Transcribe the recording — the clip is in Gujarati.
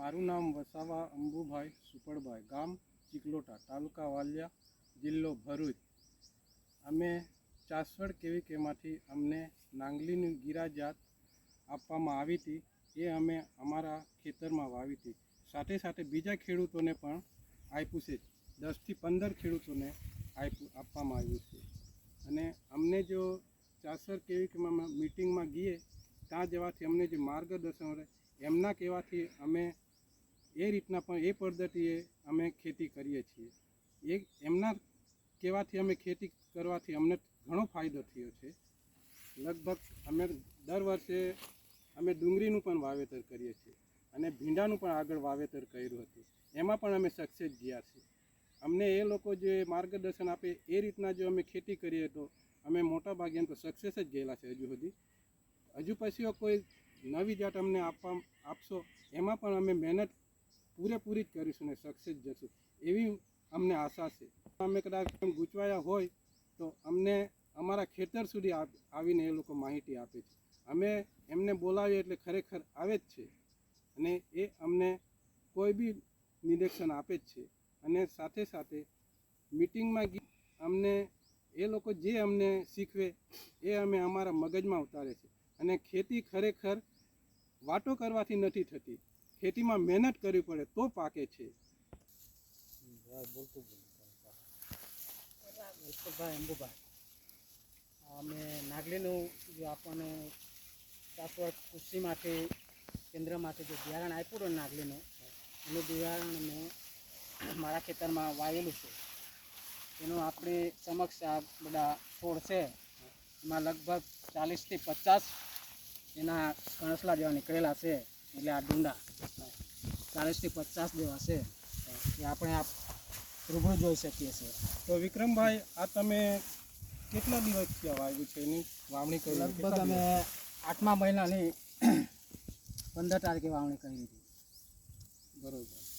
મારું નામ વસાવા અંબુભાઈ સુપડભાઈ ગામ, ચિકલોટા તાલુકા વાલિયા જિલ્લો ભરૂચ. અમે ચાસવડ કેવી કેમાંથી અમને નાંગલીની ગીરાજાત આપવામાં આવી હતી, એ અમે અમારા ખેતરમાં વાવી હતી. સાથે સાથે બીજા ખેડૂતોને પણ આપ્યું છે. દસથી પંદર ખેડૂતોને આપ્યું, આપવામાં આવ્યું છે. અને અમને જો ચાસર કેવી કેમાં મિટિંગમાં ગઈએ ત્યાં જવાથી અમને જે માર્ગદર્શન રહે એમના કહેવાથી અમે એ રીતના પણ એ પદ્ધતિએ અમે ખેતી કરીએ છીએ. એ એમના કહેવાથી અમે ખેતી કરવાથી અમને ઘણો ફાયદો થયો છે. લગભગ અમે દર વર્ષે અમે ડુંગળીનું પણ વાવેતર કરીએ છીએ અને ભીંડાનું પણ આગળ વાવેતર કર્યું હતું. એમાં પણ અમે સક્સેસ ગયા છીએ. અમને એ લોકો જે માર્ગદર્શન આપે એ રીતના જો અમે ખેતી કરીએ તો અમે મોટા ભાગે તો સક્સેસ જ ગયેલા છે હજુ સુધી. હજુ પછી કોઈ નવી જાત અમને આપવા આપશો, એમાં પણ અમે મહેનત પૂરેપૂરી જ કરીશું ને સક્સેસ જશું. એવી અમને આશા છે. અમે કદાચ ગૂંચવાયા હોય તો અમને અમારા ખેતર સુધી આવીને એ લોકો માહિતી આપે છે. અમે એમને બોલાવીએ એટલે ખરેખર આવે જ છે. અને એ અમને કોઈ બી નિરીક્ષણ આપે જ છે. અને સાથે સાથે મિટિંગમાં અમને એ લોકો જે અમને શીખવે એ અમે અમારા મગજમાં ઉતારે છે. અને ખેતી ખરેખર વાતો કરવાથી નથી થતી. ખેતીમાં મહેનત કરવી પડે તો પાકે છે. ભાઈ અંબુભાઈ. અમે નાગલીનું જે આપણને ચાસવડ કૃષિમાંથી, કેન્દ્રમાંથી જે બિયારણ આપ્યું હતું નાગલીનું, એનું બિયારણ મેં મારા ખેતરમાં વાવેલું છે. એનું આપણી સમક્ષ આ બધા છોડ છે, એમાં લગભગ ચાલીસથી પચાસ એના કણસલા જેવા નીકળેલા છે. એટલે આ ડુંડા. ચાલીસથી પચાસ જેવા છે. એ આપણે આ રૂબરૂ જોઈ શકીએ છીએ. તો વિક્રમભાઈ આ તમે કેટલા દિવસ થયા વાવ્યું છે એની વાવણી કરી? લગભગ અમે આઠમા મહિનાની પંદર તારીખે વાવણી કરી હતી. બરોબર.